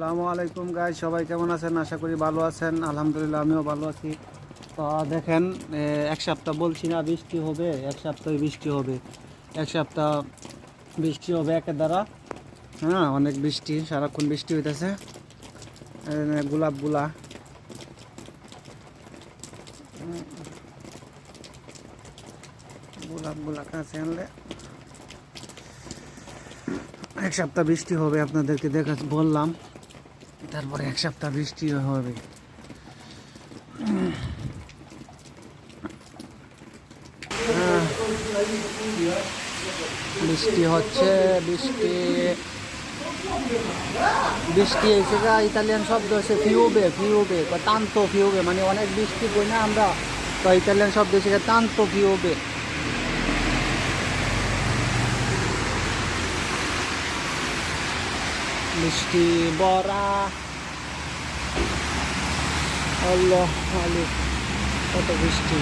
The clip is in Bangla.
আসসালামু আলাইকুম গাই সবাই কেমন আছেন? আশা করি ভালো আছেন। আলহামদুলিল্লাহ, আমিও ভালো আছি। তো দেখেন এক সপ্তাহ বলছি না বৃষ্টি হবে, এক সপ্তাহে বৃষ্টি হবে। এক সপ্তাহ বৃষ্টি হবে একের দ্বারা। হ্যাঁ অনেক বৃষ্টি, সারাক্ষণ বৃষ্টি হইতেছে। গোলাপগুলা গোলাপগুলা কাছে আনলে এক সপ্তাহ বৃষ্টি হবে, আপনাদেরকে দেখা বললাম। তারপরে এক সপ্তাহ বৃষ্টি হবে। বৃষ্টি হচ্ছে, বৃষ্টি। বৃষ্টি এসে যা ইতালিয়ান শব্দ আছে ফিউবে ফিউবে বা তান্তো ফিউবে মানে অনেক বৃষ্টি বই না আমরা। তো ইতালিয়ান শব্দ এসে তান্তো ফিউবে মিষ্টি বড়া। আল্লাহ মালিক কত বৃষ্টি